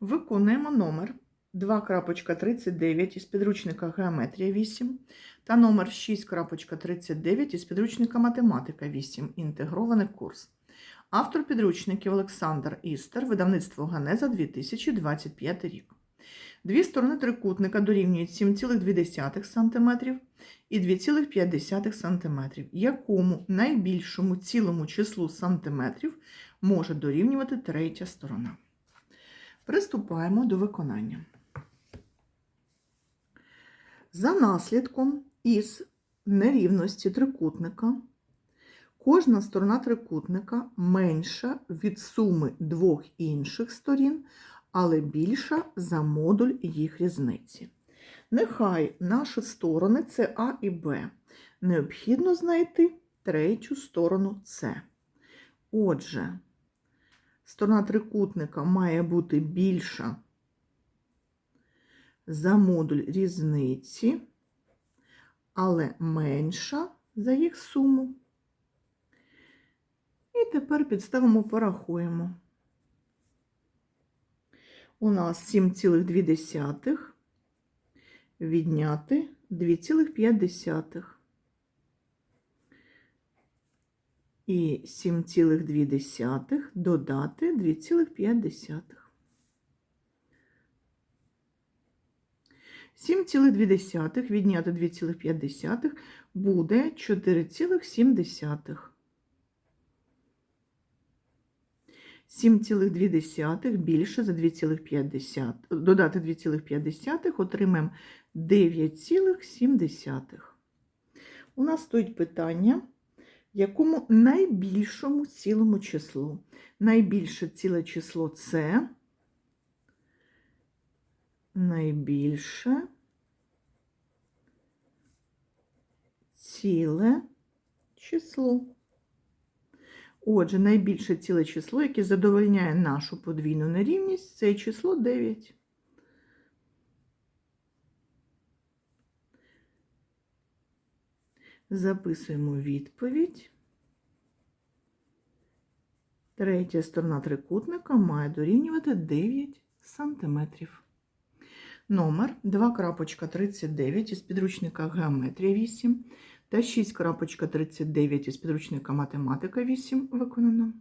Виконуємо номер 2.39 із підручника Геометрія 8 та номер 6.39 із підручника Математика 8. Інтегрований курс. Автор підручників Олександр Істер, видавництво Ганеза 2025 рік. Дві сторони трикутника дорівнюють 7,2 см і 2,5 см, якому найбільшому цілому числу сантиметрів може дорівнювати третя сторона. Приступаємо до виконання. За наслідком із нерівності трикутника кожна сторона трикутника менша від суми двох інших сторін, але більша за модуль їх різниці. Нехай наші сторони це А і Б. Необхідно знайти третю сторону С. Отже, сторона трикутника має бути більша за модуль різниці, але менша за їх суму. І тепер підставимо, порахуємо. У нас 7,2 відняти 2,5. І 7,2 додати 2,5. 7,2 відняти 2,5 буде 4,7. 7,2 більше за 2,5. Додати 2,5 отримаємо 9,7. У нас стоїть питання, якому найбільшому цілому числу. Найбільше ціле число це найбільше ціле число. Отже, найбільше ціле число, яке задовольняє нашу подвійну нерівність, це число 9. Записуємо відповідь. Третя сторона трикутника має дорівнювати 9 сантиметрів. Номер 2.39 із підручника Геометрія 8 та 6.39 із підручника Математика 8 виконано.